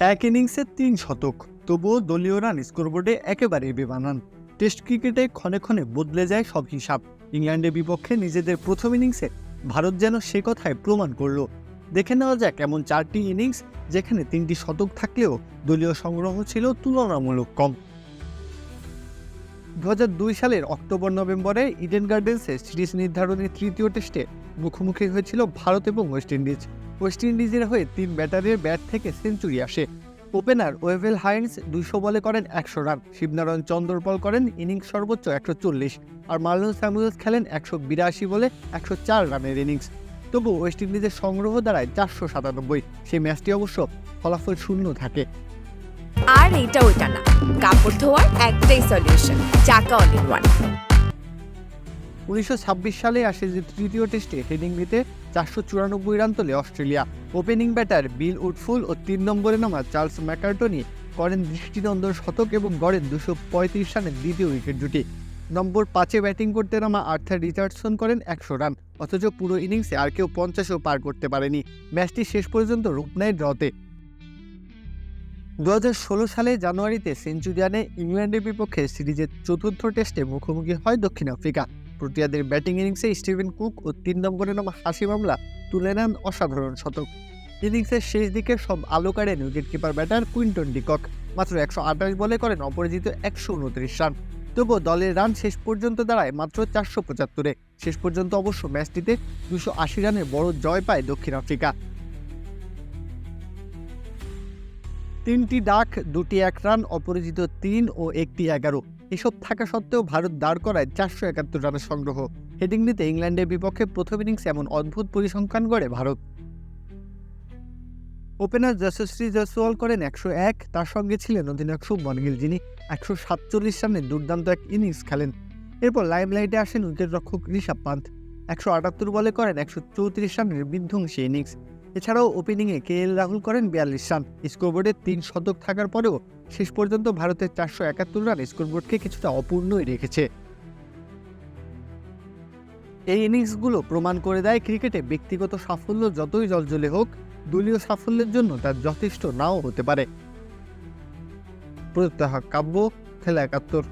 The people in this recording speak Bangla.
এক ইনিংসে তিন শতক। তবুও দলীয় রান স্কোরবোর্ডে একেবারে বেবানান টেস্ট ক্রিকেটে ক্ষণে ক্ষণে বদলে যায় সব হিসাব। ইংল্যান্ডের বিপক্ষে নিজেদের প্রথম ইনিংসে ভারত যেন সে কথায় প্রমাণ করল। দেখে নেওয়া যাক এমন চারটি ইনিংস যেখানে তিনটি শতক থাকলেও দলীয় সংগ্রহ ছিল তুলনামূলক কম। দু দুই সালের অক্টোবর নভেম্বরে ইডেন গার্ডেন্সে সিরিজ নির্ধারণী তৃতীয় টেস্টে মুখোমুখি হয়েছিল ভারত এবং ওয়েস্ট ইন্ডিজ। ওয়েস্ট ইন্ডিজের হয়ে তিন ব্যাটারের ব্যাট থেকে সেঞ্চুরি আসে। ওপেনার ওয়েভেল হাইন্স দুইশো বলে করেন একশো রান। শিবনারায়ণ চন্দরপল করেন ইনিংস সর্বোচ্চ একশো চল্লিশ আর মার্লন স্যামুয়েলস খেলেন একশো বিরাশি বলে একশো চার রানের ইনিংস। তবু ওয়েস্ট ইন্ডিজের সংগ্রহ দাঁড়ায় চারশো সাতানব্বই। সেই ম্যাচটি অবশ্য ফলাফল শূন্য থাকে। আর এইটা ওইটা না। কাপড় ধোয়ার একটাই সলিউশন চাকা ইন ওয়ান উনিশশো ছাব্বিশ সালে আসে যে তৃতীয় টেস্টে হেডিং নিতে চারশো চুরানব্বই রান তোলে Australia. Opening batter Bill Woodfull ও তিন নম্বরে নামা চার্লস ম্যাকার্টনি করেন দৃষ্টিনন্দন শতক এবং গড়েন দুশো পঁয়ত্রিশ রানের দ্বিতীয় উইকেট জুটি। নম্বর পাঁচে ব্যাটিং করতে নামা আর্থার রিচার্ডসন করেন একশো রান, অথচ পুরো ইনিংসে আর কেউ পঞ্চাশও পার করতে পারেনি। ম্যাচটি শেষ পর্যন্ত রূপ নেয় ড্রতে। দু হাজার ষোলো সালে জানুয়ারিতে সেঞ্চুরিয়ানে ইংল্যান্ডের বিপক্ষে সিরিজের চতুর্থ টেস্টে মুখোমুখি হয় দক্ষিণ আফ্রিকা। প্রোটিয়াদের ব্যাটিং ইনিংসে স্টিভেন কুক ও তিন নম্বরে নাম হাসি মামলা তুলে নেন অসাধারণ শতক। ইনিংসের শেষ দিকে সব আলো কাড়েন wicketkeeper batter Quinton de Kock মাত্র একশো আঠাশ বলে করেন অপরাজিত একশো উনত্রিশ রান। তবুও দলের রান শেষ পর্যন্ত দাঁড়ায় মাত্র চারশো পঁচাত্তরে। শেষ পর্যন্ত অবশ্য ম্যাচটিতে দুশো আশি রানের বড় জয় পায় দক্ষিণ আফ্রিকা। তিনটি ডাক, দুটি এক রান, অপরাজিত তিন ও একটি এগারো। এসব থাকা সত্ত্বেও ভারত দাঁড় করায় চারশো একাত্তর রানের সংগ্রহ। হেডিং নিতে ইংল্যান্ডের বিপক্ষে প্রথম ইনিংসে এমন অদ্ভুত পরিসংখ্যান গড়ে ভারত। ওপেনার যশস্বী জয়সওয়াল করেন একশো এক, তার সঙ্গে ছিলেন অধিনায়ক শুভমন গিল, যিনি একশো সাতচল্লিশ রানের দুর্দান্ত এক ইনিংস খেলেন। এরপর লাইমলাইটে আসেন উইকেট রক্ষক ঋষভ পান্ত একশো আটাত্তর বলে করেন একশো চৌত্রিশ রানের বিধ্বংসী ইনিংস। এছাড়াও ওপেনিংয়ে কে এল রাহুল করেন বিয়াল্লিশ রান। স্কোরবোর্ডে তিন শতক থাকার পরেও শেষ পর্যন্ত ভারতের চারশো একাত্তর রান স্কোরবোর্ডকে কিছুটা অপূর্ণই রেখেছে। এই ইনিংসগুলো প্রমাণ করে দেয় ক্রিকেটে ব্যক্তিগত সাফল্য যতই জলজলে হোক, দলীয় সাফল্যের জন্য তার যথেষ্ট নাও হতে পারে। প্রদত্ত কাব্য, খেলা একাত্তর।